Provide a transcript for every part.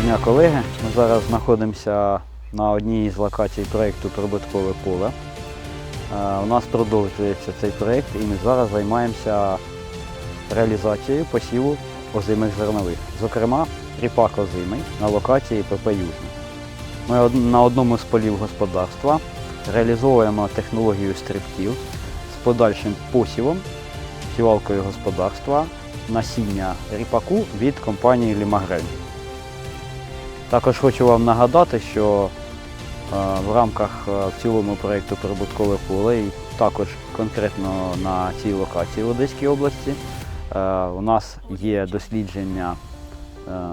Доброго дня, колеги. Ми зараз знаходимося на одній з локацій проєкту Прибуткове поле. Е, У нас продовжується цей проєкт і ми зараз займаємося реалізацією посіву озимих зернових. Зокрема, ріпак озимий на локації ПП Южне. Ми на одному з полів господарства реалізовуємо технологію стрибків з подальшим посівом сівалкою господарства насіння ріпаку від компанії Лімагрель. Також хочу вам нагадати, що е, в рамках е, в цілому проєкту Прибуткове поле і також конкретно на цій локації в Одеській області е, у нас є дослідження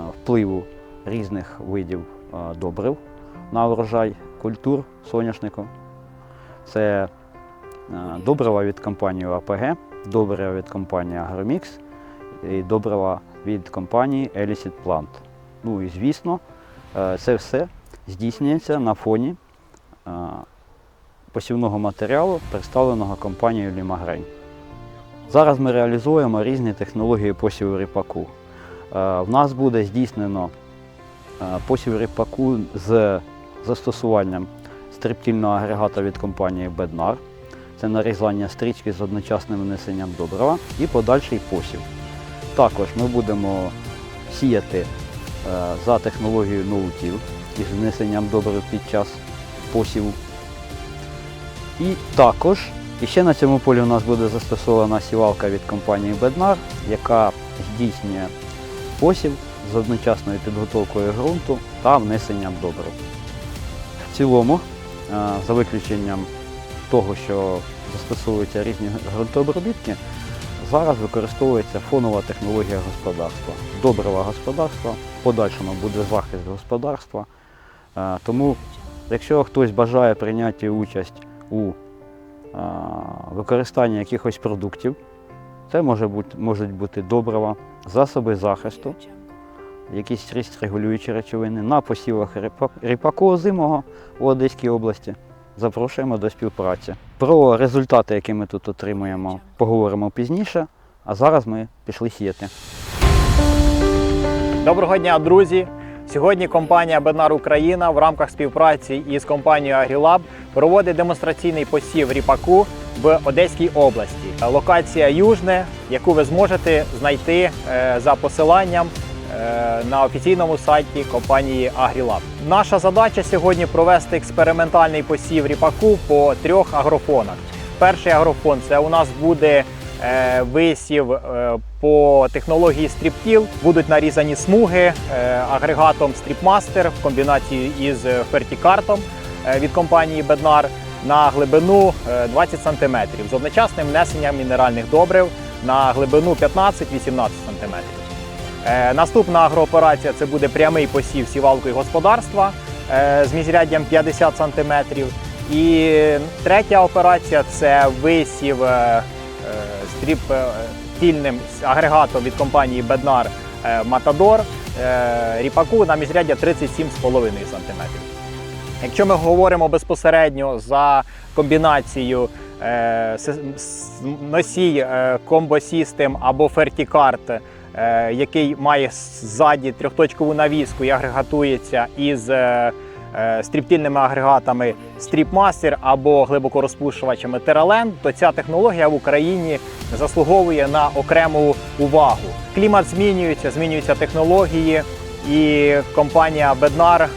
впливу різних видів добрив на врожай культур соняшнику. Це добрива від компанії АПГ, добрива від компанії Агромікс і добрива від компанії Elicit Plant. Ну і звісно, це все здійснюється на фоні е, посівного матеріалу, представленого компанією Лімагрень. Зараз ми реалізуємо різні технології посіву ріпаку. Е, В нас буде здійснено е, посів ріпаку з застосуванням стриптільного агрегата від компанії Bednar. Це нарізання стрічки з одночасним внесенням добрива і подальший посів. Також ми будемо сіяти е, за технологією ноутіл із внесенням добрив під час посіву. І також і ще на цьому полі у нас буде застосована сівалка від компанії Bednar, яка здійснює посів з одночасною підготовкою ґрунту та внесенням добрив. В цілому, е, за виключенням того, що застосовуються різні ґрунтообробітки, зараз використовується фонова технологія господарства. Добрива господарства, в подальшому буде захист господарства. Е, Тому, якщо хтось бажає прийняти участь у е, використанні якихось продуктів, це може бути, можуть бути добрива, засоби захисту, якісь регулюючі речовини на посівах ріпа- ріпаку озимого у Одеській області. Запрошуємо до співпраці. Про результати, які ми тут отримуємо, поговоримо пізніше. А зараз ми пішли сіяти. Доброго дня, друзі! Сьогодні компанія Бенар Україна в рамках співпраці із компанією Агрілаб проводить демонстраційний посів ріпаку в Одеській області. Локація Южне, яку ви зможете знайти е, за посиланням на офіційному сайті компанії Агрілаб. Наша задача сьогодні провести експериментальний посів ріпаку по трьох агрофонах. Перший агрофон це у нас буде е, висів е, по технології стріптіл. Будуть нарізані смуги е, агрегатом Стріпмастер в комбінації із фертікартом е, від компанії Bednar на глибину е, 20 см з одночасним внесенням мінеральних добрив на глибину 15-18 см. Е, Наступна агрооперація це буде прямий посів сівалкою господарства е, з міжряддям 50 см. І третя операція це висів е, е, стріп е, тільним агрегатом від компанії Matador е, ріпаку на міжряддя 37,5 см. Якщо ми говоримо безпосередньо за с- носій System або е, який має ззаді трьохточкову навіску і агрегатується із е, е, стріптильними агрегатами StripMaster або глибокорозпушувачами Terraland, то ця технологія в Україні заслуговує на окрему увагу. Клімат змінюється, змінюються технології. І компанія е,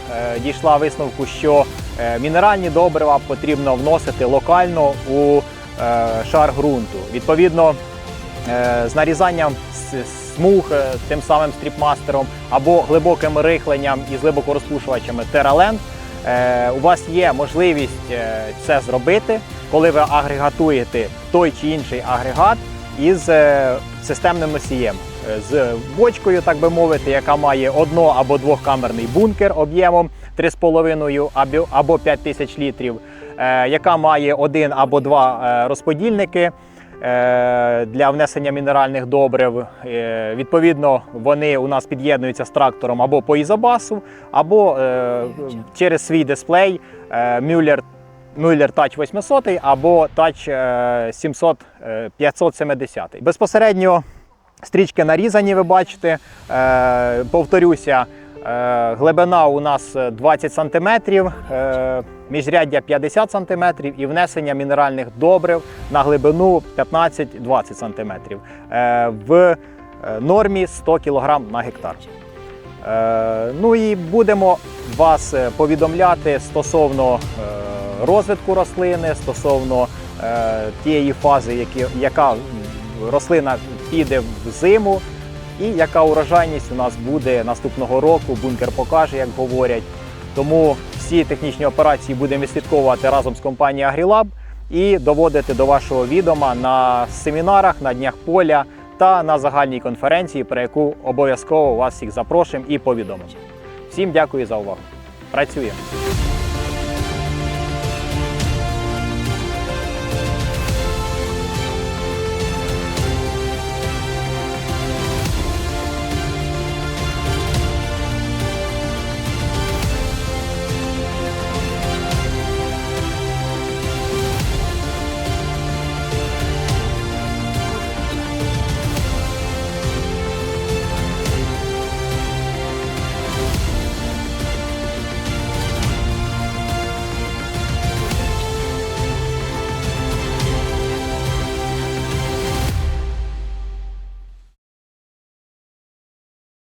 дійшла висновку, що е, мінеральні добрива потрібно вносити локально у е, шар ґрунту. Відповідно, е, з нарізанням смуг тим самим стріпмастером або глибоким рихленням із глибокорозпушувачами е, у вас є можливість е, це зробити, коли ви агрегатуєте той чи інший агрегат із е, системним носієм. е, З бочкою, так би мовити, яка має одно- або двохкамерний бункер об'ємом 3,5 або- або 5 тисяч літрів, яка має один або два розподільники для внесення мінеральних добрив. Е, Відповідно, вони у нас під'єднуються з трактором або по ізобасу, або е, через свій дисплей е, Müller Müller Touch 800 або Touch е, 700 е, 570. Безпосередньо стрічки нарізані, ви бачите. Е, Повторюся, Е, Глибина у нас е, 20 см, е, міжряддя 50 см і внесення мінеральних добрив на глибину 15-20 см Е, в е, нормі 100 кг на гектар. Е, Ну і будемо вас е, повідомляти стосовно е, розвитку рослини, стосовно е, тієї фази, яка рослина піде в зиму, і яка урожайність у нас буде наступного року. Бункер покаже, як говорять. Тому всі технічні операції будемо відслідковувати разом з компанією AgriLab і доводити до вашого відома на семінарах, на днях поля та на загальній конференції, про яку обов'язково вас всіх запрошуємо і повідомимо. Всім дякую за увагу. Працюємо!